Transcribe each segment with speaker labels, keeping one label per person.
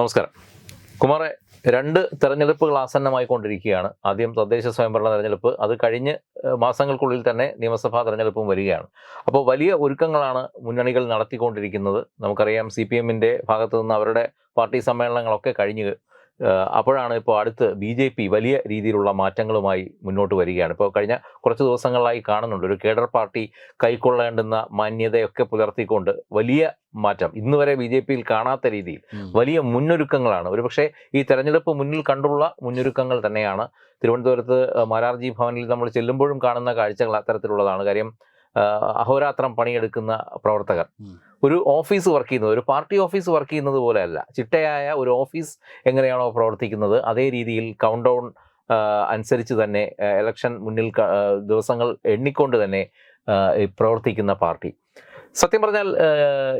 Speaker 1: നമസ്കാരം. കുമാറെ രണ്ട് തെരഞ്ഞെടുപ്പുകൾ ആസന്നമായിക്കൊണ്ടിരിക്കുകയാണ്. ആദ്യം തദ്ദേശ സ്വയംഭരണ തെരഞ്ഞെടുപ്പ് അത് കഴിഞ്ഞ് മാസങ്ങൾക്കുള്ളിൽ തന്നെ നിയമസഭാ തെരഞ്ഞെടുപ്പും വരികയാണ്. അപ്പോൾ വലിയ ഒരുക്കങ്ങളാണ് മുന്നണികൾ നടത്തിക്കൊണ്ടിരിക്കുന്നത്. നമുക്കറിയാം സി പി എമ്മിന്റെ ഭാഗത്തു നിന്ന് അവരുടെ പാർട്ടി സമ്മേളനങ്ങളൊക്കെ കഴിഞ്ഞ് അപ്പോഴാണ് ഇപ്പോൾ അടുത്ത് ബി ജെ പി വലിയ രീതിയിലുള്ള മാറ്റങ്ങളുമായി മുന്നോട്ട് വരികയാണ്. ഇപ്പോൾ കഴിഞ്ഞ കുറച്ച് ദിവസങ്ങളായി കാണുന്നുണ്ട്. ഒരു കേഡർ പാർട്ടി കൈക്കൊള്ളേണ്ടുന്ന മാന്യതയൊക്കെ പുലർത്തിക്കൊണ്ട് വലിയ മാറ്റം. ഇന്ന് വരെ ബി ജെ പിയിൽ കാണാത്ത രീതിയിൽ വലിയ മുന്നൊരുക്കങ്ങളാണ്. ഒരുപക്ഷെ ഈ തെരഞ്ഞെടുപ്പ് മുന്നിൽ കണ്ടുള്ള മുന്നൊരുക്കങ്ങൾ തന്നെയാണ്. തിരുവനന്തപുരത്ത് മാരാർജി ഭവനിൽ നമ്മൾ ചെല്ലുമ്പോഴും കാണുന്ന കാഴ്ചകൾ അത്തരത്തിലുള്ളതാണ്. കാര്യം അഹോരാത്രം പണിയെടുക്കുന്ന പ്രവർത്തകർ. ഒരു ഓഫീസ് വർക്ക് ചെയ്യുന്നത് ഒരു പാർട്ടി ഓഫീസ് വർക്ക് ചെയ്യുന്നത് പോലെയല്ല. ചിട്ടയായ ഒരു ഓഫീസ് എങ്ങനെയാണോ പ്രവർത്തിക്കുന്നത് അതേ രീതിയിൽ കൗണ്ട് ഡൗൺ അനുസരിച്ച് തന്നെ ഇലക്ഷൻ മുന്നിൽ ദിവസങ്ങൾ എണ്ണിക്കൊണ്ട് തന്നെ പ്രവർത്തിക്കുന്ന പാർട്ടി. സത്യം പറഞ്ഞാൽ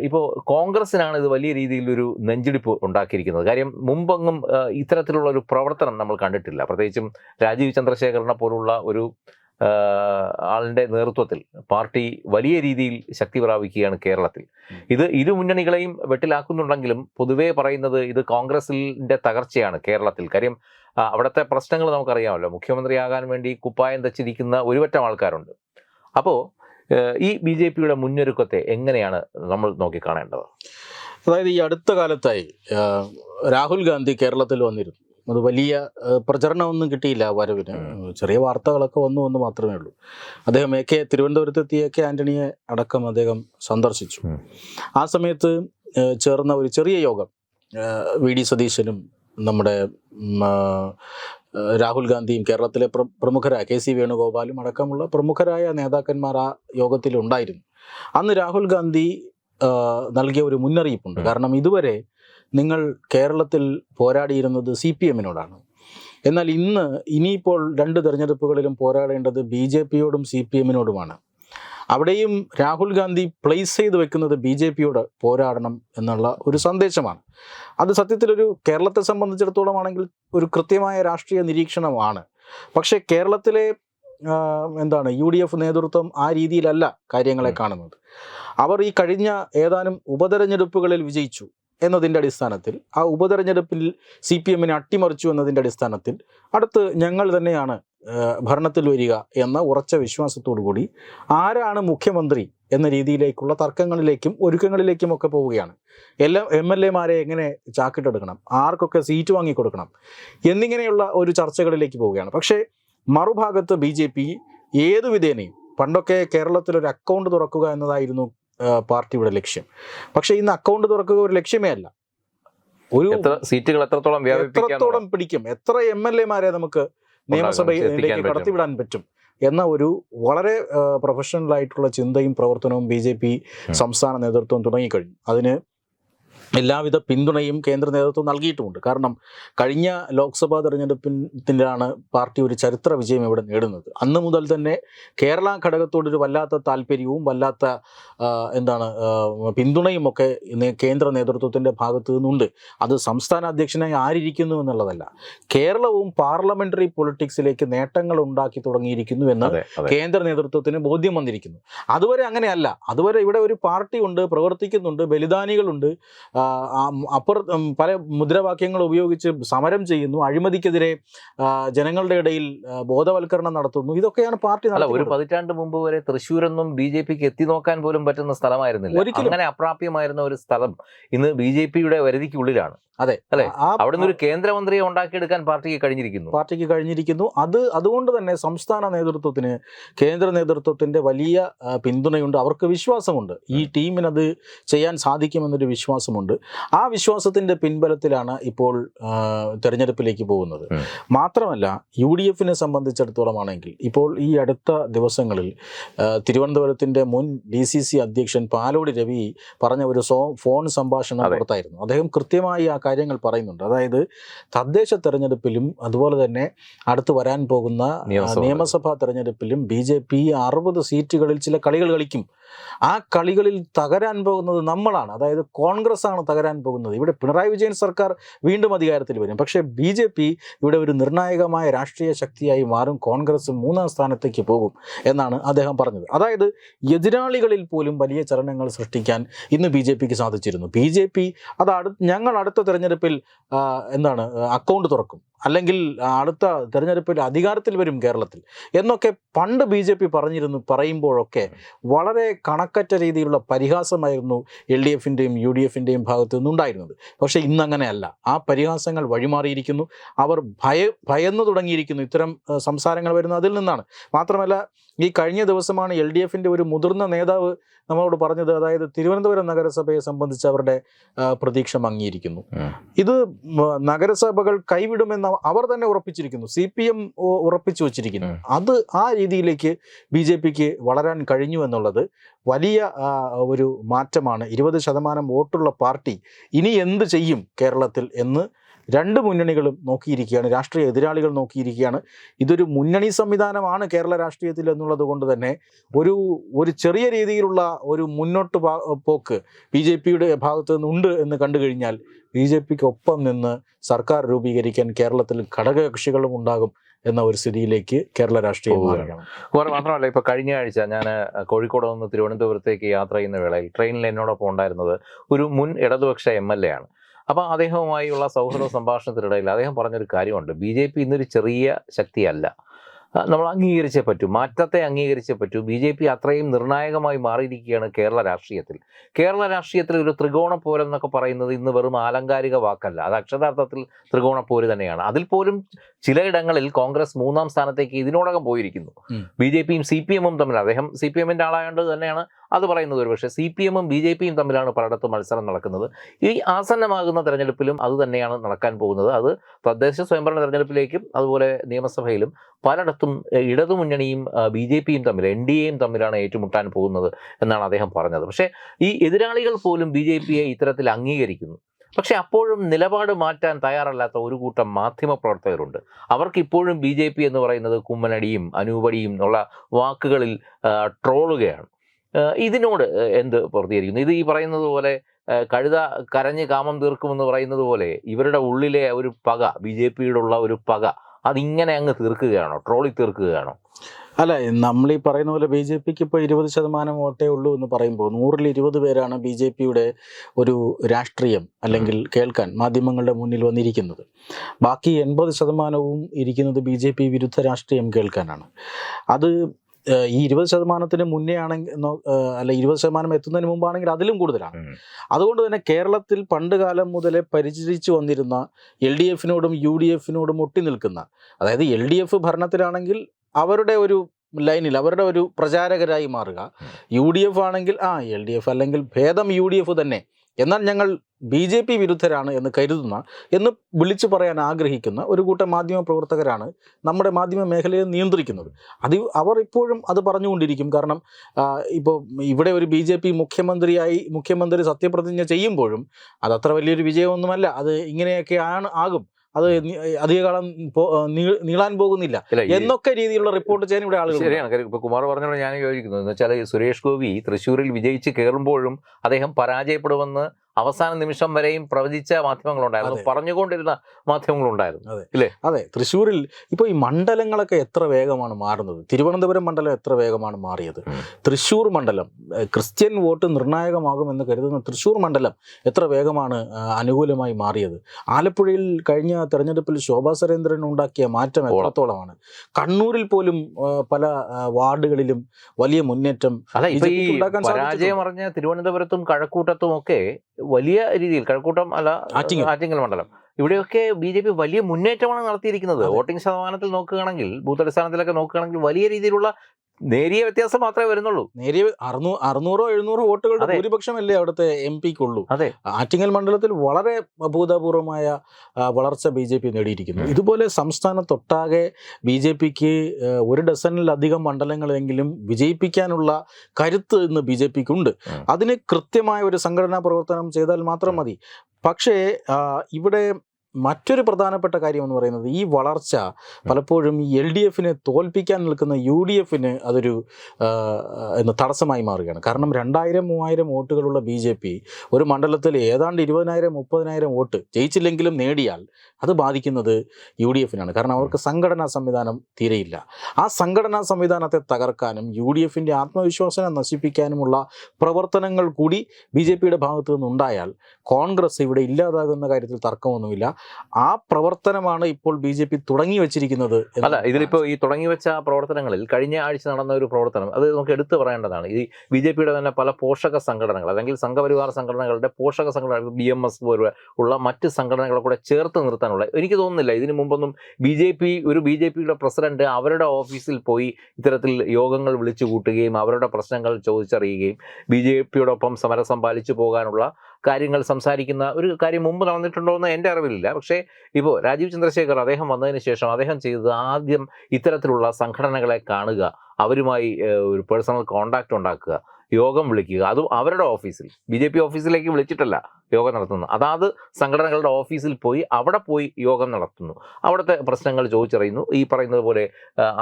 Speaker 1: ഇപ്പോൾ കോൺഗ്രസിനാണ് ഇത് വലിയ രീതിയിലൊരു നെഞ്ചിടിപ്പ് ഉണ്ടാക്കിയിരിക്കുന്നത്. കാര്യം മുമ്പെങ്ങും ഇത്തരത്തിലുള്ള ഒരു പ്രവർത്തനം നമ്മൾ കണ്ടിട്ടില്ല. പ്രത്യേകിച്ചും രാജീവ് ചന്ദ്രശേഖരനെ പോലുള്ള ഒരു ഏഹ്, ആളിന്റെ നേതൃത്വത്തിൽ പാർട്ടി വലിയ രീതിയിൽ ശക്തി പ്രാപിക്കുകയാണ് കേരളത്തിൽ. ഇത് ഇരു മുന്നണികളെയും വെട്ടിലാക്കുന്നുണ്ടെങ്കിലും പൊതുവേ പറയുന്നത് ഇത് കോൺഗ്രസിന്റെ തകർച്ചയാണ് കേരളത്തിൽ. കാര്യം അവിടുത്തെ പ്രശ്നങ്ങൾ നമുക്കറിയാമല്ലോ. മുഖ്യമന്ത്രിയാകാൻ വേണ്ടി കുപ്പായം തച്ചിരിക്കുന്ന ഒരുപറ്റം ആൾക്കാരുണ്ട്. അപ്പോൾ ഈ ബി ജെ പിയുടെ മുന്നൊരുക്കത്തെ എങ്ങനെയാണ് നമ്മൾ നോക്കിക്കാണേണ്ടത്?
Speaker 2: അതായത് ഈ അടുത്ത കാലത്തായി രാഹുൽ ഗാന്ധി കേരളത്തിൽ വന്നിരുന്നു. അത് വലിയ പ്രചരണമൊന്നും കിട്ടിയില്ല ആ വരവിന്. ചെറിയ വാർത്തകളൊക്കെ വന്നു എന്ന് മാത്രമേ ഉള്ളൂ. അദ്ദേഹം എ കെ തിരുവനന്തപുരത്തെത്തിയ കെ ആന്റണിയെ അടക്കം അദ്ദേഹം സന്ദർശിച്ചു. ആ സമയത്ത് ചേർന്ന ഒരു ചെറിയ യോഗം വി ഡി സതീശനും നമ്മുടെ രാഹുൽ ഗാന്ധിയും കേരളത്തിലെ പ്ര- പ്രമുഖരായ കെ സി വേണുഗോപാലും അടക്കമുള്ള പ്രമുഖരായ നേതാക്കന്മാർ ആ യോഗത്തിലുണ്ടായിരുന്നു. അന്ന് രാഹുൽ ഗാന്ധി നൽകിയ ഒരു മുന്നറിയിപ്പുണ്ട്. കാരണം ഇതുവരെ നിങ്ങൾ കേരളത്തിൽ പോരാടിയിരുന്നത് സി പി എമ്മിനോടാണ്. എന്നാൽ ഇന്ന് ഇനിയിപ്പോൾ രണ്ട് തെരഞ്ഞെടുപ്പുകളിലും പോരാടേണ്ടത് ബി ജെ പിയോടും സി പി എമ്മിനോടുമാണ്. അവിടെയും രാഹുൽ ഗാന്ധി പ്ലേസ് ചെയ്ത് വെക്കുന്നത് ബി ജെ പിയോട് പോരാടണം എന്നുള്ള ഒരു സന്ദേശമാണ്. അത് സത്യത്തിലൊരു കേരളത്തെ സംബന്ധിച്ചിടത്തോളം ആണെങ്കിൽ ഒരു കൃത്യമായ രാഷ്ട്രീയ നിരീക്ഷണമാണ്. പക്ഷേ കേരളത്തിലെ എന്താണ് യു ഡി എഫ് നേതൃത്വം ആ രീതിയിലല്ല കാര്യങ്ങളെ കാണുന്നത്. അവർ ഈ കഴിഞ്ഞ ഏതാനും ഉപതെരഞ്ഞെടുപ്പുകളിൽ വിജയിച്ചു. എന്നതിന്റെ അടിസ്ഥാനത്തിൽ ആ ഉപതെരഞ്ഞെടുപ്പിൽ സി പി എമ്മിനെ അട്ടിമറിച്ചു എന്നതിന്റെ അടിസ്ഥാനത്തിൽ അടുത്ത് ഞങ്ങൾ തന്നെയാണ് ഭരണത്തിൽ വരിക എന്ന ഉറച്ച വിശ്വാസത്തോടു കൂടി ആരാണ് മുഖ്യമന്ത്രി എന്ന രീതിയിലേക്കുള്ള തർക്കങ്ങളിലേക്കും ഒരുക്കങ്ങളിലേക്കും ഒക്കെ പോവുകയാണ്. എല്ലാ എം എൽ എമാരെ എങ്ങനെ ചാക്കിട്ടെടുക്കണം ആർക്കൊക്കെ സീറ്റ് വാങ്ങിക്കൊടുക്കണം എന്നിങ്ങനെയുള്ള ഒരു ചർച്ചകളിലേക്ക് പോവുകയാണ്. പക്ഷേ മറുഭാഗത്ത് ബി ജെ പി ഏതു വിധേനയും പണ്ടൊക്കെ കേരളത്തിൽ ഒരു അക്കൗണ്ട് തുറക്കുക എന്നതായിരുന്നു പാർട്ടിയുടെ ലക്ഷ്യം. പക്ഷെ ഇന്ന് അക്കൗണ്ട് തുറക്കുക ഒരു ലക്ഷ്യമേ അല്ല. ഒരു
Speaker 1: സീറ്റുകൾ എത്രത്തോളം
Speaker 2: എത്രത്തോളം പിടിക്കും? എത്ര എം എൽ എമാരെ നമുക്ക് നിയമസഭയിലേക്ക്. കടത്തിവിടാൻ പറ്റും എന്ന ഒരു വളരെ പ്രൊഫഷണൽ ആയിട്ടുള്ള ചിന്തയും പ്രവർത്തനവും ബി ജെ പി സംസ്ഥാന നേതൃത്വം തുടങ്ങിക്കഴിഞ്ഞു. അതിന് എല്ലാവിധ പിന്തുണയും കേന്ദ്ര നേതൃത്വം നൽകിയിട്ടുമുണ്ട്. കാരണം കഴിഞ്ഞ ലോക്സഭാ തെരഞ്ഞെടുപ്പിനാണ് പാർട്ടി ഒരു ചരിത്ര വിജയം ഇവിടെ നേടുന്നത്. അന്ന് മുതൽ തന്നെ കേരള ഘടകത്തോടൊരു വല്ലാത്ത താല്പര്യവും വല്ലാത്ത എന്താണ് പിന്തുണയും ഒക്കെ കേന്ദ്ര നേതൃത്വത്തിന്റെ ഭാഗത്തു നിന്നുണ്ട്. അത് സംസ്ഥാന അധ്യക്ഷനായി ആരിയ്ക്കുന്നു എന്നുള്ളതല്ല. കേരളവും പാർലമെന്ററി പൊളിറ്റിക്സിലേക്ക് നേട്ടങ്ങൾ ഉണ്ടാക്കി തുടങ്ങിയിരിക്കുന്നു എന്ന് കേന്ദ്ര നേതൃത്വത്തിന് ബോധ്യം വന്നിരിക്കുന്നു. അതുവരെ അങ്ങനെയല്ല. അതുവരെ ഇവിടെ ഒരു പാർട്ടി ഉണ്ട് പ്രവർത്തിക്കുന്നുണ്ട് ബലിദാനികളുണ്ട്. അപ്പുറ പല മുദ്രാവാക്യങ്ങൾ ഉപയോഗിച്ച് സമരം ചെയ്യുന്നു. അഴിമതിക്കെതിരെ ജനങ്ങളുടെ ഇടയിൽ ബോധവൽക്കരണം നടത്തുന്നു. ഇതൊക്കെയാണ് പാർട്ടി
Speaker 1: ഒരു പതിറ്റാണ്ട് മുമ്പ് വരെ തൃശ്ശൂരൊന്നും ബി ജെ പിക്ക് എത്തി നോക്കാൻ പോലും പറ്റുന്ന സ്ഥലമായിരുന്നില്ല.
Speaker 2: ഒരിക്കലും.
Speaker 1: അങ്ങനെ അപ്രാപ്യമായിരുന്ന ഒരു സ്ഥലം ഇന്ന് ബി ജെ പിയുടെ വരുതിക്കുള്ളിലാണ്
Speaker 2: അതെ
Speaker 1: അല്ലെ?
Speaker 2: അവിടെ
Speaker 1: അവിടുന്ന് ഒരു കേന്ദ്രമന്ത്രിയെ ഉണ്ടാക്കിയെടുക്കാൻ പാർട്ടിക്ക് കഴിഞ്ഞിരിക്കുന്നു.
Speaker 2: പാർട്ടിക്ക് കഴിഞ്ഞിരിക്കുന്നു. അത് അതുകൊണ്ട് തന്നെ സംസ്ഥാന നേതൃത്വത്തിന് കേന്ദ്ര നേതൃത്വത്തിന്റെ വലിയ പിന്തുണയുണ്ട്. അവർക്ക് വിശ്വാസമുണ്ട്. ഈ ടീമിനത് ചെയ്യാൻ സാധിക്കുമെന്നൊരു വിശ്വാസമുണ്ട്. ആ വിശ്വാസത്തിന്റെ പിൻബലത്തിലാണ് ഇപ്പോൾ തെരഞ്ഞെടുപ്പിലേക്ക് പോകുന്നത്. മാത്രമല്ല യു ഡി എഫിനെ സംബന്ധിച്ചിടത്തോളം ആണെങ്കിൽ ഇപ്പോൾ ഈ അടുത്ത ദിവസങ്ങളിൽ തിരുവനന്തപുരത്തിന്റെ മുൻ ഡി സി സി അധ്യക്ഷൻ പാലോടി രവി പറഞ്ഞ ഒരു ഫോൺ സംഭാഷണം
Speaker 1: അതെ.
Speaker 2: പുറത്തായിരുന്നു. അദ്ദേഹം കൃത്യമായി ആ കാര്യങ്ങൾ പറയുന്നുണ്ട്. അതായത് തദ്ദേശ തെരഞ്ഞെടുപ്പിലും അതുപോലെ തന്നെ അടുത്ത് വരാൻ പോകുന്ന
Speaker 1: നിയമസഭാ.
Speaker 2: തെരഞ്ഞെടുപ്പിലും ബി ജെ പി അറുപത് സീറ്റുകളിൽ ചില കളികൾ കളിക്കും. ആ കളികളിൽ തകരാൻ പോകുന്നത് നമ്മളാണ്. അതായത് കോൺഗ്രസ് ആണ് തകരാൻ പോകുന്നത്. ഇവിടെ പിണറായി വിജയൻ സർക്കാർ വീണ്ടും അധികാരത്തിൽ വരും. പക്ഷേ ബി ജെ പി ഇവിടെ ഒരു നിർണായകമായ രാഷ്ട്രീയ ശക്തിയായി മാറും. കോൺഗ്രസ് മൂന്നാം സ്ഥാനത്തേക്ക് പോകും എന്നാണ് അദ്ദേഹം പറഞ്ഞത്. അതായത് എതിരാളികളിൽ പോലും വലിയ ചലനങ്ങൾ സൃഷ്ടിക്കാൻ ഇന്ന് ബി ജെ പിക്ക് സാധിച്ചിരുന്നു. ബി ജെ പി അത് ഞങ്ങൾ അടുത്ത തെരഞ്ഞെടുപ്പിൽ എന്താണ് അക്കൗണ്ട് തുറക്കും. അല്ലെങ്കിൽ അടുത്ത തെരഞ്ഞെടുപ്പിൽ അധികാരത്തിൽ വരും കേരളത്തിൽ എന്നൊക്കെ പണ്ട് ബി ജെ പി പറഞ്ഞിരുന്നു പറയുമ്പോഴൊക്കെ വളരെ കണക്കറ്റ രീതിയിലുള്ള പരിഹാസമായിരുന്നു എൽ ഡി എഫിന്റെയും യു ഡി എഫിന്റെയും ഭാഗത്തു നിന്നുണ്ടായിരുന്നത്. പക്ഷേ ഇന്നങ്ങനെയല്ല. ആ പരിഹാസങ്ങൾ വഴിമാറിയിരിക്കുന്നു. അവർ ഭയ ഭയന്നു തുടങ്ങിയിരിക്കുന്നു. ഇത്തരം സംസാരങ്ങൾ വരുന്നത് അതിൽ നിന്നാണ്. മാത്രമല്ല ഈ കഴിഞ്ഞ ദിവസമാണ് എൽ ഡി എഫിന്റെ ഒരു മുതിർന്ന നേതാവ് നമ്മളോട് പറഞ്ഞത് അതായത് തിരുവനന്തപുരം നഗരസഭയെ സംബന്ധിച്ച് അവരുടെ പ്രതീക്ഷ മങ്ങിയിരിക്കുന്നു. ഇത് നഗരസഭകൾ കൈവിടുമെന്ന് അവർ തന്നെ ഉറപ്പിച്ചിരിക്കുന്നു. സി പി എം ഉറപ്പിച്ചു വച്ചിരിക്കുന്നു. അത് ആ രീതിയിലേക്ക് ബി ജെ പിക്ക് വളരാൻ കഴിഞ്ഞു എന്നുള്ളത് വലിയ ഒരു മാറ്റമാണ്. ഇരുപത് ശതമാനം വോട്ടുള്ള പാർട്ടി ഇനി എന്ത് ചെയ്യും കേരളത്തിൽ എന്ന് രണ്ട് മുന്നണികളും നോക്കിയിരിക്കുകയാണ്. രാഷ്ട്രീയ എതിരാളികൾ നോക്കിയിരിക്കുകയാണ്. ഇതൊരു മുന്നണി സംവിധാനമാണ് കേരള രാഷ്ട്രീയത്തിൽ എന്നുള്ളത് കൊണ്ട് തന്നെ ഒരു ഒരു ചെറിയ രീതിയിലുള്ള ഒരു മുന്നോട്ട് പോക്ക് ബി ജെ പിയുടെ ഭാഗത്തു നിന്നുണ്ട് എന്ന് കണ്ടു കഴിഞ്ഞാൽ ബി ജെ പിക്ക് ഒപ്പം നിന്ന് സർക്കാർ രൂപീകരിക്കാൻ കേരളത്തിൽ ഘടകകക്ഷികളും ഉണ്ടാകും എന്ന ഒരു സ്ഥിതിയിലേക്ക് കേരള രാഷ്ട്രീയം
Speaker 1: വേറെ മാത്രമല്ല ഇപ്പൊ കഴിഞ്ഞ ആഴ്ച ഞാൻ കോഴിക്കോട് നിന്ന് തിരുവനന്തപുരത്തേക്ക് യാത്ര ചെയ്യുന്ന വേളയിൽ ട്രെയിനിൽ എന്നോടൊപ്പം ഉണ്ടായിരുന്നത് ഒരു മുൻ ഇടതുപക്ഷ എം എൽ എ ആണ്. അപ്പോൾ അദ്ദേഹവുമായുള്ള സൗഹൃദ സംഭാഷണത്തിനിടയിൽ അദ്ദേഹം പറഞ്ഞൊരു കാര്യമുണ്ട്. ബി ജെ പി ഇന്നൊരു ചെറിയ ശക്തിയല്ല. നമ്മൾ അംഗീകരിച്ചേ പറ്റൂ. മാറ്റത്തെ അംഗീകരിച്ചേ പറ്റൂ. ബി ജെ പി അത്രയും നിർണായകമായി മാറിയിരിക്കുകയാണ് കേരള രാഷ്ട്രീയത്തിൽ. കേരള രാഷ്ട്രീയത്തിൽ ഒരു ത്രികോണ പോരം എന്നൊക്കെ പറയുന്നത് ഇന്ന് വെറും ആലങ്കാരിക വാക്കല്ല. അത് അക്ഷരാർത്ഥത്തിൽ ത്രികോണ പോര് തന്നെയാണ്. അതിൽ പോലും ചിലയിടങ്ങളിൽ കോൺഗ്രസ് മൂന്നാം സ്ഥാനത്തേക്ക് ഇതിനോടകം പോയിരിക്കുന്നു. ബി ജെ പിയും സി പി എമ്മും തമ്മിൽ. അദ്ദേഹം സി പി എമ്മിന്റെ ആളായതുകൊണ്ട് തന്നെയാണ് അത് പറയുന്നത് ഒരു പക്ഷേ സി പി എമ്മും ബി ജെ പിയും തമ്മിലാണ് പലയിടത്ത് മത്സരം നടക്കുന്നത്. ഈ ആസന്നമാകുന്ന തെരഞ്ഞെടുപ്പിലും അത് തന്നെയാണ് നടക്കാൻ പോകുന്നത്. അത് തദ്ദേശ സ്വയംഭരണ തെരഞ്ഞെടുപ്പിലേക്കും അതുപോലെ നിയമസഭയിലും പലയിടത്തും ഇടതുമുന്നണിയും ബി ജെ പിയും തമ്മിൽ എൻ ഡി എയും തമ്മിലാണ് ഏറ്റുമുട്ടാൻ പോകുന്നത് എന്നാണ് അദ്ദേഹം പറഞ്ഞത്. പക്ഷേ ഈ എതിരാളികൾ പോലും ബി ജെ പിയെ ഇത്തരത്തിൽ അംഗീകരിക്കുന്നു. പക്ഷെ അപ്പോഴും നിലപാട് മാറ്റാൻ തയ്യാറല്ലാത്ത ഒരു കൂട്ടം മാധ്യമ പ്രവർത്തകരുണ്ട്. അവർക്ക് ഇപ്പോഴും ബി ജെ പി എന്ന് പറയുന്നത് കുമ്മനടിയും അനൂപടിയും എന്നുള്ള വാക്കുകളിൽ ട്രോളുകയാണ്. ഇതിനോട് എന്ത് പ്രതികരിക്കുന്നു? ഇത് ഈ പറയുന്നത് പോലെ കഴുത കരഞ്ഞ് കാമം തീർക്കുമെന്ന് പറയുന്നത് പോലെ ഇവരുടെ ഉള്ളിലെ ഒരു പക ബി ജെ പിയുടെ ഉള്ള ഒരു പക അതിങ്ങനെ അങ്ങ് തീർക്കുകയാണോ? ട്രോളി തീർക്കുകയാണോ?
Speaker 2: അല്ല നമ്മൾ ഈ പറയുന്ന പോലെ ബി ജെ പിക്ക് ഇപ്പോൾ ഇരുപത് ശതമാനം വോട്ടേ ഉള്ളൂ എന്ന് പറയുമ്പോൾ നൂറിൽ ഇരുപത് പേരാണ് ബി ജെ പിയുടെ ഒരു രാഷ്ട്രീയം അല്ലെങ്കിൽ കേൾക്കാൻ മാധ്യമങ്ങളുടെ മുന്നിൽ വന്നിരിക്കുന്നത്. ബാക്കി എൺപത് ശതമാനവും ഇരിക്കുന്നത് ബി ജെ പി വിരുദ്ധ രാഷ്ട്രീയം കേൾക്കാനാണ്. അത് ഈ ഇരുപത് ശതമാനത്തിന് മുന്നേ ആണെങ്കിൽ അല്ല ഇരുപത് ശതമാനം എത്തുന്നതിന് മുമ്പാണെങ്കിൽ അതിലും കൂടുതലാണ്. അതുകൊണ്ട് തന്നെ കേരളത്തിൽ പണ്ട് കാലം മുതലേ പരിചരിച്ചു വന്നിരുന്ന എൽ ഡി എഫിനോടും യു ഡി എഫിനോടും ഒട്ടി നിൽക്കുന്ന അതായത് എൽ ഡി എഫ് ഭരണത്തിലാണെങ്കിൽ അവരുടെ ഒരു ലൈനിൽ അവരുടെ ഒരു പ്രചാരകരായി മാറുക. യു ഡി എഫ് ആണെങ്കിൽ ആ എൽ ഡി എഫ് അല്ലെങ്കിൽ ഭേദം യു ഡി എഫ് തന്നെ എന്നാൽ ഞങ്ങൾ ബി ജെ പി വിരുദ്ധരാണ് എന്ന് കരുതുന്ന എന്ന് വിളിച്ചു പറയാൻ ആഗ്രഹിക്കുന്ന ഒരു കൂട്ടം മാധ്യമ പ്രവർത്തകരാണ് നമ്മുടെ മാധ്യമ മേഖലയെ നിയന്ത്രിക്കുന്നത്. അത് അവർ ഇപ്പോഴും അത് പറഞ്ഞുകൊണ്ടിരിക്കും. കാരണം ഇപ്പോൾ ഇവിടെ ഒരു ബി ജെ പി മുഖ്യമന്ത്രിയായി മുഖ്യമന്ത്രി സത്യപ്രതിജ്ഞ ചെയ്യുമ്പോഴും അത് അത്ര വലിയൊരു വിജയമൊന്നുമല്ല. അത് ഇങ്ങനെയൊക്കെ ആണ് ആകും. അത് അധികകാലം നീളാൻ പോകുന്നില്ല. എന്നൊക്കെ രീതിയിലുള്ള റിപ്പോർട്ട് ചെയ്യാൻ ഇവിടെ ആളുകൾ
Speaker 1: ശരിയാണ്. ഇപ്പൊ കുമാർ പറഞ്ഞോട് ഞാൻ യോജിക്കുന്നു. എന്ന് വെച്ചാൽ സുരേഷ് ഗോപി തൃശ്ശൂരിൽ വിജയിച്ച് കയറുമ്പോഴും അദ്ദേഹം പരാജയപ്പെടുമെന്ന് അവസാന നിമിഷം വരെയും പ്രവചിച്ച മാധ്യമങ്ങളുണ്ടായിരുന്നു. പറഞ്ഞുകൊണ്ടിരുന്ന മാധ്യമങ്ങളുണ്ടായിരുന്നു.
Speaker 2: അതെ. തൃശ്ശൂരിൽ ഇപ്പോൾ ഈ മണ്ഡലങ്ങളൊക്കെ എത്ര വേഗമാണ് മാറുന്നത്? തിരുവനന്തപുരം മണ്ഡലം എത്ര വേഗമാണ് മാറിയത്. തൃശ്ശൂർ മണ്ഡലം ക്രിസ്ത്യൻ വോട്ട് നിർണായകമാകുമെന്ന് കരുതുന്ന തൃശ്ശൂർ മണ്ഡലം എത്ര വേഗമാണ് അനുകൂലമായി മാറിയത്? ആലപ്പുഴയിൽ കഴിഞ്ഞ തെരഞ്ഞെടുപ്പിൽ ശോഭാ സുരേന്ദ്രൻ ഉണ്ടാക്കിയ മാറ്റം എത്രത്തോളമാണ്? കണ്ണൂരിൽ പോലും പല വാർഡുകളിലും വലിയ മുന്നേറ്റം
Speaker 1: അല്ല പരാജയം? അറിഞ്ഞ തിരുവനന്തപുരത്തും കഴക്കൂട്ടത്തും ഒക്കെ വലിയ രീതിയിൽ കഴക്കൂട്ടം അല്ല
Speaker 2: ആറ്റിങ്ങൽ.
Speaker 1: മണ്ഡലം. ഇവിടെയൊക്കെ ബി ജെ പി വലിയ മുന്നേറ്റമാണ് നടത്തിയിരിക്കുന്നത്. വോട്ടിംഗ് ശതമാനത്തിൽ നോക്കുകയാണെങ്കിൽ ബൂത്ത് അടിസ്ഥാനത്തിലൊക്കെ നോക്കുകയാണെങ്കിൽ വലിയ രീതിയിലുള്ള നേരിയ വ്യത്യാസം മാത്രമേ വരുന്നുള്ളൂ.
Speaker 2: നേരിയ അറുന്നൂ അറുന്നൂറോ എഴുന്നൂറോ വോട്ടുകളുടെ. ഭൂരിപക്ഷമല്ലേ അവിടുത്തെ എം പിക്കുള്ളൂ.
Speaker 1: അതെ.
Speaker 2: ആറ്റിങ്ങൽ മണ്ഡലത്തിൽ വളരെ അഭൂതപൂർവമായ വളർച്ച ബി ജെ പി നേടിയിരിക്കുന്നു. ഇതുപോലെ സംസ്ഥാനത്തൊട്ടാകെ ബി ജെ പിക്ക് ഒരു ഡസനിലധികം മണ്ഡലങ്ങളെങ്കിലും വിജയിപ്പിക്കാനുള്ള കരുത്ത് ഇന്ന് ബി ജെ പിക്ക് ഉണ്ട്
Speaker 1: ഉം.
Speaker 2: അതിന് കൃത്യമായ ഒരു സംഘടനാ പ്രവർത്തനം ചെയ്താൽ മാത്രം മതി. പക്ഷേ ഇവിടെ മറ്റൊരു പ്രധാനപ്പെട്ട കാര്യം എന്ന് പറയുന്നത് ഈ വളർച്ച പലപ്പോഴും ഈ എൽ ഡി എഫിനെ തോൽപ്പിക്കാൻ നിൽക്കുന്ന യു ഡി എഫിന് അതൊരു തടസ്സമായി മാറുകയാണ്. കാരണം രണ്ടായിരം മൂവായിരം വോട്ടുകളുള്ള ബി ജെ പി ഒരു മണ്ഡലത്തിൽ ഏതാണ്ട് ഇരുപതിനായിരം മുപ്പതിനായിരം വോട്ട് ജയിച്ചില്ലെങ്കിലും നേടിയാൽ അത് ബാധിക്കുന്നത് യു ഡി എഫിനാണ്. കാരണം അവർക്ക് സംഘടനാ സംവിധാനം തീരെയില്ല. ആ സംഘടനാ സംവിധാനത്തെ തകർക്കാനും യു ഡി എഫിന്റെ ആത്മവിശ്വാസം നശിപ്പിക്കാനുമുള്ള പ്രവർത്തനങ്ങൾ കൂടി ബി ജെ പിയുടെ ഭാഗത്തു നിന്നുണ്ടായാൽ കോൺഗ്രസ് ഇവിടെ ഇല്ലാതാകുന്ന കാര്യത്തിൽ തർക്കമൊന്നുമില്ല. ആ പ്രവർത്തനമാണ് ഇപ്പോൾ ബി ജെ പി തുടങ്ങി വെച്ചിരിക്കുന്നത്
Speaker 1: അല്ല ഇതിലിപ്പോൾ ഈ തുടങ്ങി വെച്ച പ്രവർത്തനങ്ങളിൽ കഴിഞ്ഞ ആഴ്ച നടന്ന ഒരു പ്രവർത്തനം അത് നമുക്ക് എടുത്തു പറയേണ്ടതാണ്. ഈ ബി ജെ പിയുടെ തന്നെ പല പോഷക സംഘടനകൾ അല്ലെങ്കിൽ സംഘപരിവാർ സംഘടനകളുടെ പോഷക സംഘടന ബി എം എസ് പോലെ ഉള്ള മറ്റ് സംഘടനകളെ കൂടെ ചേർത്ത് നിർത്താനുള്ള എനിക്ക് തോന്നുന്നില്ല ഇതിനു മുമ്പൊന്നും ബി ജെ പി ഒരു ബി ജെ പിയുടെ പ്രസിഡന്റ് അവരുടെ ഓഫീസിൽ പോയി ഇത്തരത്തിൽ യോഗങ്ങൾ വിളിച്ചു കൂട്ടുകയും അവരുടെ പ്രശ്നങ്ങൾ ചോദിച്ചറിയുകയും ബി ജെ പിയോടൊപ്പം സമരസം പാലിച്ചു പോകാനുള്ള കാര്യങ്ങൾ സംസാരിക്കുന്ന ഒരു കാര്യം മുമ്പ് നടന്നിട്ടുണ്ടോ എന്ന് എന്റെ അറിവിലില്ല. പക്ഷേ ഇപ്പോൾ രാജീവ് ചന്ദ്രശേഖർ അദ്ദേഹം വന്നതിന് ശേഷം അദ്ദേഹം ചെയ്തത് ആദ്യം ഇത്തരത്തിലുള്ള സംഘടനകളെ കാണുക അവരുമായി ഒരു പേഴ്സണൽ കോണ്ടാക്ട് ഉണ്ടാക്കുക യോഗം വിളിക്കുക. അതും അവരുടെ ഓഫീസിൽ. ബി ജെ പി ഓഫീസിലേക്ക് വിളിച്ചിട്ടല്ല യോഗം നടത്തുന്നു അതാത് സംഘടനകളുടെ ഓഫീസിൽ പോയി അവിടെ പോയി യോഗം നടത്തുന്നു. അവിടുത്തെ പ്രശ്നങ്ങൾ ചോദിച്ചറിയുന്നു. ഈ പറയുന്നത് പോലെ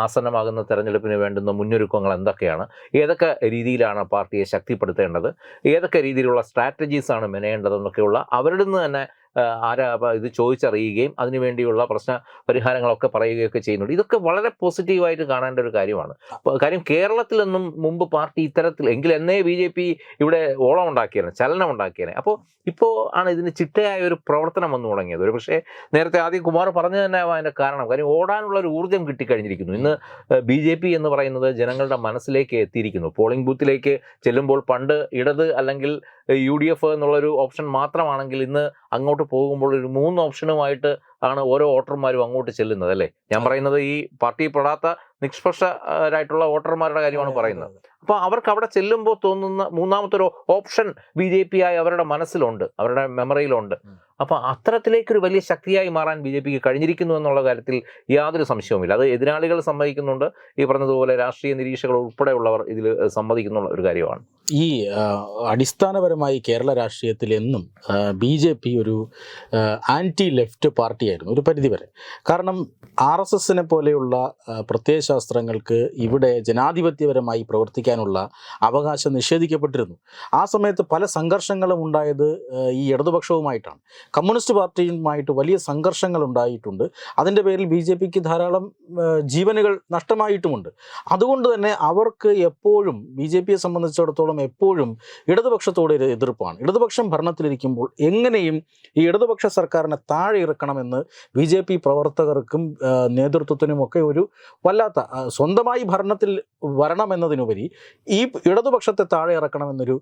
Speaker 1: ആസന്നമാകുന്ന തെരഞ്ഞെടുപ്പിന് വേണ്ടുന്ന മുന്നൊരുക്കങ്ങൾ എന്തൊക്കെയാണ്? ഏതൊക്കെ രീതിയിലാണ് പാർട്ടിയെ ശക്തിപ്പെടുത്തേണ്ടത്? ഏതൊക്കെ രീതിയിലുള്ള സ്ട്രാറ്റജീസാണ് മെനയേണ്ടതെന്നൊക്കെയുള്ള അവരുടെ നിന്ന് തന്നെ ആരാ ഇത് ചോദിച്ചറിയുകയും അതിനുവേണ്ടിയുള്ള പ്രശ്ന പരിഹാരങ്ങളൊക്കെ പറയുകയൊക്കെ ചെയ്യുന്നുണ്ട്. ഇതൊക്കെ വളരെ പോസിറ്റീവായിട്ട് കാണേണ്ട ഒരു കാര്യമാണ് കാര്യം കേരളത്തിലൊന്നും മുമ്പ് പാർട്ടി ഇത്തരത്തിൽ എങ്കിൽ എന്നേ ബി ജെ പി ഇവിടെ ഓളം ഉണ്ടാക്കിയാണ് ചലനം ഉണ്ടാക്കിയാണ് അപ്പോൾ ഇപ്പോൾ ആണ് ഇതിന് ചിട്ടയായ ഒരു പ്രവർത്തനം വന്നു തുടങ്ങിയത്. ഒരു പക്ഷേ നേരത്തെ ആദ്യം കുമാർ പറഞ്ഞു തന്നെ അതിന്റെ കാരണം. കാര്യം ഓടാനുള്ള ഒരു ഊർജം കിട്ടിക്കഴിഞ്ഞിരിക്കുന്നു. ഇന്ന് ബി ജെ പി എന്ന് പറയുന്നത് ജനങ്ങളുടെ മനസ്സിലേക്ക് എത്തിയിരിക്കുന്നു. പോളിംഗ് ബൂത്തിലേക്ക് ചെല്ലുമ്പോൾ പണ്ട് ഇടത് അല്ലെങ്കിൽ യു ഡി എഫ് എന്നുള്ളൊരു ഓപ്ഷൻ മാത്രമാണെങ്കിൽ ഇന്ന് അങ്ങോട്ട് പോകുമ്പോൾ ഒരു മൂന്ന് ഓപ്ഷനുമായിട്ട് ആണ് ഓരോ വോട്ടർമാരും അങ്ങോട്ട് ചെല്ലുന്നത് അല്ലേ? ഞാൻ പറയുന്നത് ഈ പാർട്ടി പെടാത്ത നിഷ്പക്ഷരായിട്ടുള്ള വോട്ടർമാരുടെ കാര്യമാണ് പറയുന്നത്. അപ്പോൾ അവർക്ക് അവിടെ ചെല്ലുമ്പോൾ തോന്നുന്ന മൂന്നാമത്തെ ഒരു ഓപ്ഷൻ ബി ജെ പി ആയി അവരുടെ മനസ്സിലുണ്ട് അവരുടെ മെമ്മറിയിലുണ്ട്. അപ്പോൾ അത്തരത്തിലേക്കൊരു വലിയ ശക്തിയായി മാറാൻ ബി ജെ പിക്ക് കഴിഞ്ഞിരിക്കുന്നു എന്നുള്ള കാര്യത്തിൽ യാതൊരു സംശയവുമില്ല. അത് എതിരാളികൾ സമ്മതിക്കുന്നുണ്ട്. ഈ പറഞ്ഞതുപോലെ രാഷ്ട്രീയ നിരീക്ഷകൾ ഉൾപ്പെടെയുള്ളവർ ഇതിൽ സമ്മതിക്കുന്ന ഒരു കാര്യമാണ്.
Speaker 2: ഈ അടിസ്ഥാനപരമായി കേരള രാഷ്ട്രീയത്തിൽ എന്നും ബി ജെ പി ഒരു ആന്റി ലെഫ്റ്റ് പാർട്ടിയായിരുന്നു ഒരു പരിധിവരെ. കാരണം ആർ എസ് എസിനെ പോലെയുള്ള പ്രത്യയശാസ്ത്രങ്ങൾക്ക് ഇവിടെ ജനാധിപത്യപരമായി പ്രവർത്തിക്കാനുള്ള അവകാശം നിഷേധിക്കപ്പെട്ടിരുന്നു. ആ സമയത്ത് പല സംഘർഷങ്ങളും ഉണ്ടായത് ഈ ഇടതുപക്ഷവുമായിട്ടാണ്. കമ്മ്യൂണിസ്റ്റ് പാർട്ടിയുമായിട്ട് വലിയ സംഘർഷങ്ങൾ ഉണ്ടായിട്ടുണ്ട്. അതിന്റെ പേരിൽ ബി ജെ പിക്ക് ധാരാളം ജീവനുകൾ നഷ്ടമായിട്ടുമുണ്ട്. അതുകൊണ്ട് തന്നെ അവർക്ക് എപ്പോഴും ബി ജെ പിയെ സംബന്ധിച്ചിടത്തോളം എപ്പോഴും ഇടതുപക്ഷത്തോട് ഒരു എതിർപ്പാണ്. ഇടതുപക്ഷം ഭരണത്തിലിരിക്കുമ്പോൾ എങ്ങനെയും ഈ ഇടതുപക്ഷ സർക്കാരിനെ താഴെ ഇറക്കണമെന്ന് ബി ജെ പി പ്രവർത്തകർക്കും നേതൃത്വത്തിനും നേതൃത്വത്തിനുമൊക്കെ ഒരു വല്ലാത്ത സ്വന്തമായി ഭരണത്തിൽ വരണമെന്നതിനുപരി ഈ ഇടതുപക്ഷത്തെ താഴെ ഇറക്കണമെന്നൊരു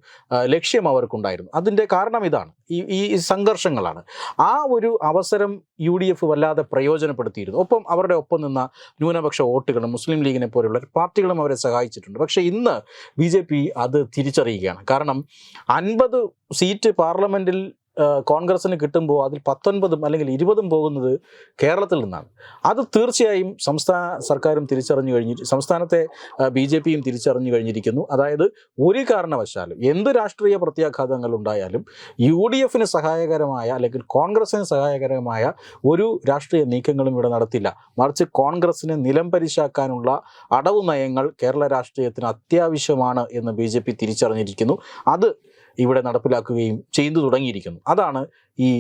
Speaker 2: ലക്ഷ്യം അവർക്കുണ്ടായിരുന്നു. അതിന്റെ കാരണം ഇതാണ്. ഈ ഈ സംഘർഷങ്ങളാണ്. ആ ഒരു അവസരം യു ഡി എഫ് വല്ലാതെ പ്രയോജനപ്പെടുത്തിയിരുന്നു. ഒപ്പം അവരുടെ ഒപ്പം നിന്ന ന്യൂനപക്ഷ വോട്ടുകളും മുസ്ലിം ലീഗിനെ പോലെയുള്ള പാർട്ടികളും അവരെ സഹായിച്ചിട്ടുണ്ട്. പക്ഷേ ഇന്ന് ബി അത് തിരിച്ചറിയുകയാണ്. കാരണം അൻപത് സീറ്റ് പാർലമെന്റിൽ കോൺഗ്രസിന് കിട്ടുമ്പോൾ അതിൽ പത്തൊൻപതും അല്ലെങ്കിൽ ഇരുപതും പോകുന്നത് കേരളത്തിൽ നിന്നാണ്. അത് തീർച്ചയായും സംസ്ഥാന സർക്കാരും തിരിച്ചറിഞ്ഞു കഴിഞ്ഞിട്ട് സംസ്ഥാനത്തെ ബി ജെ പിയും തിരിച്ചറിഞ്ഞു കഴിഞ്ഞിരിക്കുന്നു. അതായത് ഒരു കാരണവശാലും എന്ത് രാഷ്ട്രീയ പ്രത്യാഘാതങ്ങൾ ഉണ്ടായാലും യു ഡി എഫിന് സഹായകരമായ അല്ലെങ്കിൽ കോൺഗ്രസിന് സഹായകരമായ ഒരു രാഷ്ട്രീയ നീക്കങ്ങളും ഇവിടെ നടത്തില്ല. മറിച്ച് കോൺഗ്രസിനെ നിലം പരിശാക്കാനുള്ള അടവ് നയങ്ങൾ കേരള രാഷ്ട്രീയത്തിന് അത്യാവശ്യമാണ് എന്ന് ബി തിരിച്ചറിഞ്ഞിരിക്കുന്നു. അത് ഇവിടെ നടപ്പിലാക്കുകയും ചെയ്തു തുടങ്ങിയിരിക്കുന്നു. അതാണ് ഈ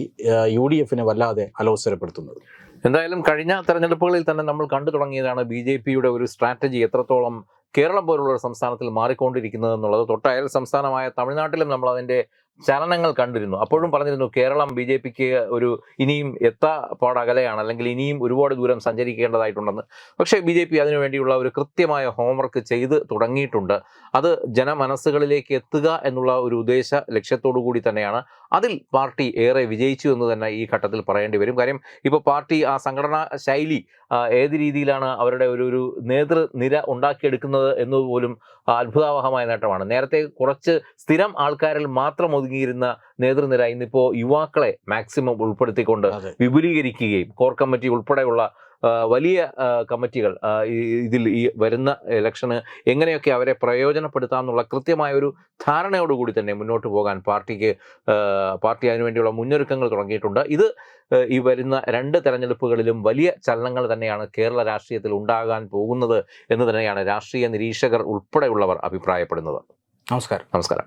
Speaker 2: യു ഡി എഫിനെ വല്ലാതെ അലോസരപ്പെടുത്തുന്നത്.
Speaker 1: എന്തായാലും കഴിഞ്ഞ തെരഞ്ഞെടുപ്പുകളിൽ തന്നെ നമ്മൾ കണ്ടു തുടങ്ങിയതാണ് ബി ജെ പിയുടെ ഒരു സ്ട്രാറ്റജി എത്രത്തോളം കേരളം പോലുള്ള ഒരു സംസ്ഥാനത്തിൽ മാറിക്കൊണ്ടിരിക്കുന്നത് എന്നുള്ളത്. തൊട്ടയൽ സംസ്ഥാനമായ തമിഴ്നാട്ടിലും നമ്മൾ അതിന്റെ ചലനങ്ങൾ കണ്ടിരുന്നു. അപ്പോഴും പറഞ്ഞിരുന്നു കേരളം ബി ജെ പിക്ക് ഒരു ഇനിയും എത്ത പാടകലയാണ് അല്ലെങ്കിൽ ഇനിയും ഒരുപാട് ദൂരം സഞ്ചരിക്കേണ്ടതായിട്ടുണ്ടെന്ന്. പക്ഷേ ബി ജെ പി അതിനുവേണ്ടിയുള്ള ഒരു കൃത്യമായ ഹോംവർക്ക് ചെയ്ത് തുടങ്ങിയിട്ടുണ്ട്. അത് ജനമനസ്സുകളിലേക്ക് എത്തുക എന്നുള്ള ഒരു ഉദ്ദേശ ലക്ഷ്യത്തോടു കൂടി തന്നെയാണ്. അതിൽ പാർട്ടി ഏറെ വിജയിച്ചു എന്ന് തന്നെ ഈ ഘട്ടത്തിൽ പറയേണ്ടി വരും. കാര്യം ഇപ്പോൾ പാർട്ടി ആ സംഘടനാ ശൈലി ഏത് രീതിയിലാണ് അവരുടെ ഒരു ഒരു നേതൃനിര ഉണ്ടാക്കിയെടുക്കുന്നത് എന്നതുപോലും ആ, അത്ഭുതാവഹമായ നേട്ടമാണ്. നേരത്തെ കുറച്ച് സ്ഥിരം ആൾക്കാരിൽ മാത്രം ഒതുങ്ങിയിരുന്ന നേതൃനിര ഇന്നിപ്പോ യുവാക്കളെ മാക്സിമം ഉൾപ്പെടുത്തിക്കൊണ്ട് വിപുലീകരിക്കുകയും കോർ കമ്മിറ്റി ഉൾപ്പെടെയുള്ള വലിയ കമ്മിറ്റികൾ ഇതിൽ ഈ വരുന്ന ഇലക്ഷന് എങ്ങനെയൊക്കെ അവരെ പ്രയോജനപ്പെടുത്താം എന്നുള്ള കൃത്യമായ ഒരു ധാരണയോടുകൂടി തന്നെ മുന്നോട്ട് പോകാൻ പാർട്ടിക്ക് പാർട്ടി അതിനുവേണ്ടിയുള്ള മുന്നൊരുക്കങ്ങൾ തുടങ്ങിയിട്ടുണ്ട്. ഇത് ഈ വരുന്ന രണ്ട് തെരഞ്ഞെടുപ്പുകളിലും വലിയ ചലനങ്ങൾ തന്നെയാണ് കേരള രാഷ്ട്രീയത്തിൽ ഉണ്ടാകാൻ പോകുന്നത് എന്ന് തന്നെയാണ് രാഷ്ട്രീയ നിരീക്ഷകർ ഉൾപ്പെടെയുള്ളവർ അഭിപ്രായപ്പെടുന്നത്.
Speaker 2: നമസ്കാരം.
Speaker 1: നമസ്കാരം.